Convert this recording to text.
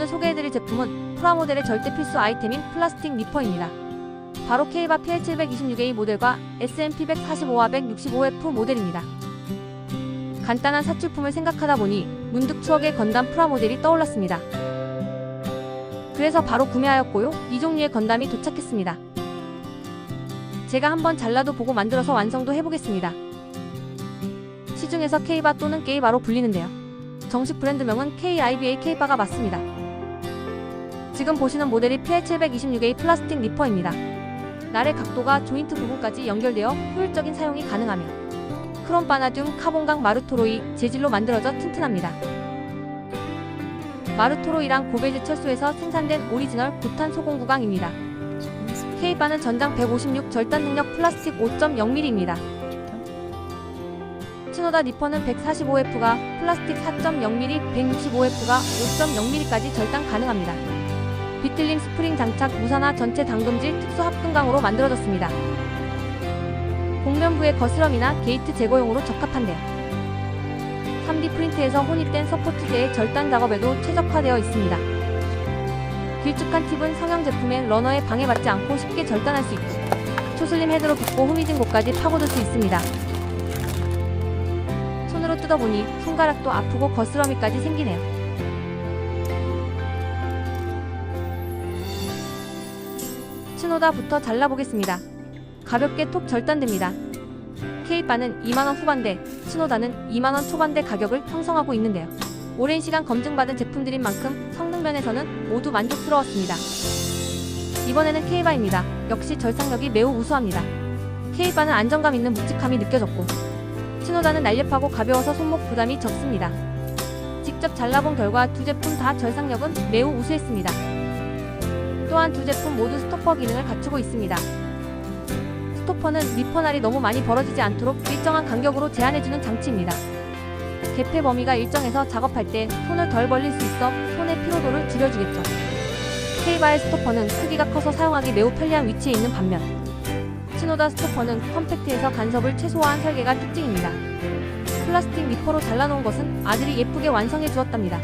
소개해드릴 제품은 프라모델의 절대 필수 아이템인 플라스틱 니퍼입니다. 바로 K바 PL726A 모델과 SMP 145와 165F 모델입니다. 간단한 사출품을 생각하다 보니 문득 추억의 건담 프라모델이 떠올랐습니다. 그래서 바로 구매하였고요. 이 종류의 건담이 도착했습니다. 제가 한번 잘라도 보고 만들어서 완성도 해보겠습니다. 시중에서 K바 또는 게이바로 불리는데요. 정식 브랜드명은 KIBA K바가 맞습니다. 지금 보시는 모델이 PL726A 플라스틱 니퍼입니다. 날의 각도가 조인트 부분까지 연결되어 효율적인 사용이 가능하며 크롬 바나듐 카본강 마르토로이 재질로 만들어져 튼튼합니다. 마르토로이랑 고베즈 철소에서 생산된 오리지널 부탄 소공 구강입니다. K바는 전장 156 절단 능력 플라스틱 5.0mm입니다. 츠노다 니퍼는 145F가 플라스틱 4.0mm, 165F가 5.0mm까지 절단 가능합니다. 비틀림 스프링 장착 무산화 전체 당금질 특수 합금강으로 만들어졌습니다. 공면부의 거스럼이나 게이트 제거용으로 적합한데요. 3D 프린트에서 혼입된 서포트제의 절단 작업에도 최적화되어 있습니다. 길쭉한 팁은 성형 제품의 러너에 방해받지 않고 쉽게 절단할 수 있고 초슬림 헤드로 빗고 흐미진 곳까지 파고들 수 있습니다. 손으로 뜯어보니 손가락도 아프고 거스러미까지 생기네요. 츠노다부터 잘라보겠습니다. 가볍게 톡 절단됩니다. K바는 2만원 후반대, 츠노다는 2만원 초반대 가격을 형성하고 있는데요. 오랜 시간 검증받은 제품들인 만큼 성능 면에서는 모두 만족스러웠습니다. 이번에는 K바입니다. 역시 절상력이 매우 우수합니다. K바는 안정감 있는 묵직함이 느껴졌고 츠노다는 날렵하고 가벼워서 손목 부담이 적습니다. 직접 잘라본 결과 두 제품 다 절상력은 매우 우수했습니다. 또한 두 제품 모두 스토퍼 기능을 갖추고 있습니다. 스토퍼는 리퍼날이 너무 많이 벌어지지 않도록 일정한 간격으로 제한해주는 장치입니다. 개폐 범위가 일정해서 작업할 때 손을 덜 벌릴 수 있어 손의 피로도를 줄여주겠죠. K바의 스토퍼는 크기가 커서 사용하기 매우 편리한 위치에 있는 반면 치노다 스토퍼는 컴팩트해서 간섭을 최소화한 설계가 특징입니다. 플라스틱 니퍼로 잘라놓은 것은 아들이 예쁘게 완성해 주었답니다.